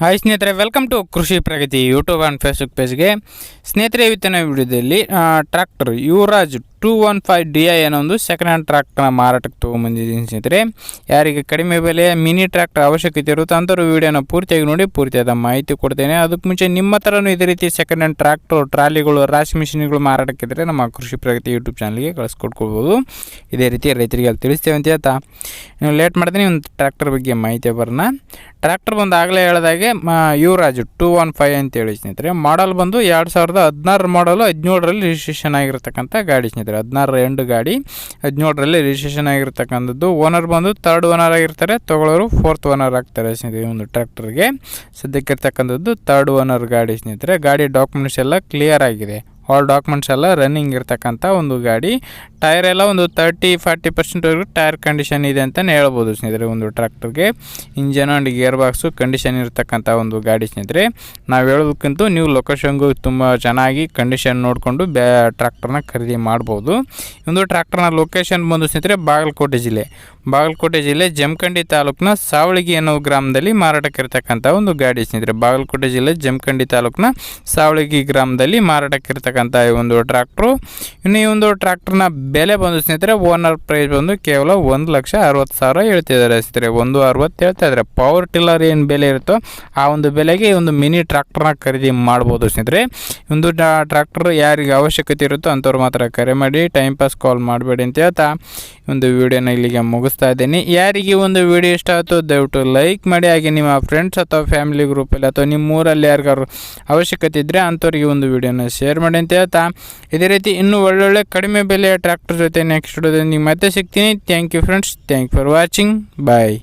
Hi ಸ್ನೇಹಿತರೆ welcome to Krishi Pragati YouTube and Facebook ಪೇಜ್ಗೆ ಸ್ನೇಹಿತರೆ, ಇವತ್ತಿನ ವಿಡಿಯೋದಲ್ಲಿ tractor Yuvraj two one five D I ಅನ್ನೋ ಒಂದು ಸೆಕೆಂಡ್ ಹ್ಯಾಂಡ್ ಟ್ರ್ಯಾಕ್ಟರ್ನ ಮಾರಾಟಕ್ಕೆ ತೊಗೊಂಬಂದಿದ್ದೀನಿ ಸ್ನೇಹಿತರೆ. ಯಾರಿಗೆ ಕಡಿಮೆ ಬೆಲೆಯ ಮಿನಿ ಟ್ರ್ಯಾಕ್ಟರ್ ಅವಶ್ಯಕತೆ ಇರುತ್ತೆ ಅಂಥವ್ರು ವೀಡಿಯೋನ ಪೂರ್ತಿಯಾಗಿ ನೋಡಿ, ಪೂರ್ತಿಯಾದ ಮಾಹಿತಿ ಕೊಡ್ತೇನೆ. ಅದಕ್ಕೆ ಮುಂಚೆ ನಿಮ್ಮ ಹತ್ರನೂ ಇದೇ ರೀತಿ ಸೆಕೆಂಡ್ ಹ್ಯಾಂಡ್ ಟ್ರ್ಯಾಕ್ಟರ್ ಟ್ರಾಲಿಗಳು, ರಾಶಿ ಮಿಷಿನ್ಗಳು ಮಾರಾಟಕ್ಕಿದ್ರೆ ನಮ್ಮ ಕೃಷಿ ಪ್ರಗತಿ ಯೂಟ್ಯೂಬ್ ಚಾನಲ್ಗೆ ಕಳಿಸ್ಕೊಟ್ಕೊಳ್ಬೋದು ಇದೇ ರೀತಿ ರೈತರಿಗೆ ಅಲ್ಲಿ ತಿಳಿಸ್ತೇವೆ ಅಂತ ಹೇಳ್ತಾ ನೀವು ಲೇಟ್ ಮಾಡ್ತೀನಿ, ಒಂದು ಟ್ರ್ಯಾಕ್ಟರ್ ಬಗ್ಗೆ ಮಾಹಿತಿ ಬರೋಣ. ಟ್ರ್ಯಾಕ್ಟರ್ ಬಂದು ಆಗಲೇ ಹೇಳ್ದಾಗೆ ಯುವರಾಜ್ ಟೂ ಒನ್ ಫೈವ್ ಅಂತೇಳಿ ಸ್ನೇಹಿತರೆ. ಮಾಡಲ್ ಬಂದು ಎರಡು ಸಾವಿರದ ಹದಿನಾರು ಮಾಡಲು ಹದಿನೇಳರಲ್ಲಿ ರಿಜಿಸ್ಟ್ರೇಷನ್ ಆಗಿರತಕ್ಕಂಥ ಗಾಡಿ ಸ್ನೇಹಿತರೆ. ಹದಿನಾರು ಎಂಟು ಗಾಡಿ. ಹದಿನೇಳರಲ್ಲಿ ರಿಜಿಸ್ಟ್ರೇಷನ್ ಆಗಿರ್ತಕ್ಕಂಥದ್ದು. ಓನರ್ ಬಂದು ತರ್ಡ್ ಓನರ್ ಆಗಿರ್ತಾರೆ. ತಗೊಳ್ಳೋರು ಫೋರ್ತ್ ಓನರ್ ಆಗ್ತಾರೆ ಸ್ನೇಹಿತರೆ, ಈ ಒಂದು ಟ್ರ್ಯಾಕ್ಟರ್ಗೆ ಸದ್ಯಕ್ಕಿರ್ತಕ್ಕಂಥದ್ದು ತರ್ಡ್ ಓನರ್ ಗಾಡಿ ಸ್ನೇಹಿತರೆ. ಗಾಡಿ ಡಾಕ್ಯುಮೆಂಟ್ಸ್ ಎಲ್ಲ ಕ್ಲಿಯರ್ ಆಗಿದೆ. ಆಲ್ ಡಾಕ್ಯುಮೆಂಟ್ಸ್ ಎಲ್ಲ ರನ್ನಿಂಗ್ ಇರ್ತಕ್ಕಂಥ ಒಂದು ಗಾಡಿ. ಟೈರ್ ಎಲ್ಲ ಒಂದು ತರ್ಟಿ ಫಾರ್ಟಿ ಪರ್ಸೆಂಟ್ವರೆಗೂ ಟೈರ್ ಕಂಡೀಷನ್ ಇದೆ ಅಂತಲೇ ಹೇಳ್ಬೋದು ಸ್ನೇಹಿತರೆ ಒಂದು ಟ್ರ್ಯಾಕ್ಟರ್ಗೆ engine and gear box condition ಇರತಕ್ಕಂಥ ಒಂದು ಗಾಡಿ ಸ್ನೇಹಿತರೆ. ನಾವು ಹೇಳೋದಕ್ಕಿಂತ ನೀವು ಲೊಕೇಶನ್ಗೂ ತುಂಬ ಚೆನ್ನಾಗಿ ಕಂಡೀಷನ್ ನೋಡಿಕೊಂಡು ಬ್ಯಾ ಟ್ರ್ಯಾಕ್ಟರ್ನ ಖರೀದಿ ಮಾಡ್ಬೋದು. ಒಂದು ಟ್ರ್ಯಾಕ್ಟರ್ನ ಲೊಕೇಶನ್ ಬಂದು ಸ್ನೇಹಿತರೆ ಬಾಗಲಕೋಟೆ ಜಿಲ್ಲೆ. ಬಾಗಲಕೋಟೆ ಜಿಲ್ಲೆ ಜಮಖಂಡಿ ತಾಲೂಕಿನ ಸಾವಳಗಿ ಅನ್ನೋ ಗ್ರಾಮದಲ್ಲಿ ಮಾರಾಟಕ್ಕೆ ಮಾರಾಟಕ್ಕಿರ್ತಕ್ಕಂಥ ಒಂದು ಗಾಡಿ ಸ್ನೇಹಿತರೆ, ಬಾಗಲಕೋಟೆ ಜಿಲ್ಲೆ ಜಮಖಂಡಿ ತಾಲೂಕಿನ ಸಾವಳಗಿ ಗ್ರಾಮದಲ್ಲಿ ಮಾರಾಟಕ್ಕಿರ್ತಕ್ಕಂಥ ಈ ಒಂದು ಟ್ರ್ಯಾಕ್ಟ್ರು. ಇನ್ನು ಈ ಒಂದು ಟ್ರ್ಯಾಕ್ಟರ್ನ ಬೆಲೆ ಬಂದು ಸ್ನೇಹಿತರೆ, ಓನರ್ ಪ್ರೈಸ್ ಬಂದು ಕೇವಲ ಒಂದು ಲಕ್ಷ ಅರವತ್ತು ಸಾವಿರ ಹೇಳ್ತಿದ್ದಾರೆ ಸ್ನೇಹಿತರೆ. ಒಂದು ಅರವತ್ತು ಹೇಳ್ತಾ ಇದ್ದಾರೆ. ಪವರ್ ಟಿಲ್ಲರ್ ಏನು ಬೆಲೆ ಇರುತ್ತೋ ಆ ಒಂದು ಬೆಲೆಗೆ ಒಂದು ಮಿನಿ ಟ್ರ್ಯಾಕ್ಟರ್ನ ಖರೀದಿ ಮಾಡ್ಬೋದು ಸ್ನೇಹಿತರೆ. ಒಂದು ಟ್ರ್ಯಾಕ್ಟರ್ ಯಾರಿಗೆ ಅವಶ್ಯಕತೆ ಇರುತ್ತೋ ಅಂಥವ್ರು ಮಾತ್ರ ಕರೆ ಮಾಡಿ, ಟೈಮ್ ಪಾಸ್ ಕಾಲ್ ಮಾಡಬೇಡಿ ಅಂತ ಹೇಳ್ತಾ ಒಂದು ವಿಡಿಯೋನ ಇಲ್ಲಿಗೆ ಮುಗಿಸ್ತಾ ಇದ್ದೀನಿ. ಯಾರಿಗೆ ಒಂದು ವಿಡಿಯೋ ಇಷ್ಟ ಆಯಿತು ದಯವಿಟ್ಟು ಲೈಕ್ ಮಾಡಿ. ಹಾಗೆ ನಿಮ್ಮ ಫ್ರೆಂಡ್ಸ್ ಅಥವಾ ಫ್ಯಾಮಿಲಿ ಗ್ರೂಪಲ್ಲಿ ಅಥವಾ ನಿಮ್ಮ ಊರಲ್ಲಿ ಯಾರಿಗಾರು ಅವಶ್ಯಕತೆ ಇದ್ದರೆ ಅಂಥವ್ರಿಗೆ ಒಂದು ವಿಡಿಯೋನ ಶೇರ್ ಮಾಡಿ ಅಂತ ಹೇಳ್ತಾ. ಇದೇ ರೀತಿ ಇನ್ನೂ ಒಳ್ಳೊಳ್ಳೆ ಕಡಿಮೆ ಬೆಲೆಯ ಟ್ರ್ಯಾಕ್ಟರ್ ಜೊತೆ ನೆಕ್ಸ್ಟ್ ವಿಡಿಯೋದಲ್ಲಿ ಮತ್ತೆ ಸಿಗ್ತೀನಿ. Thank you friends thank for watching bye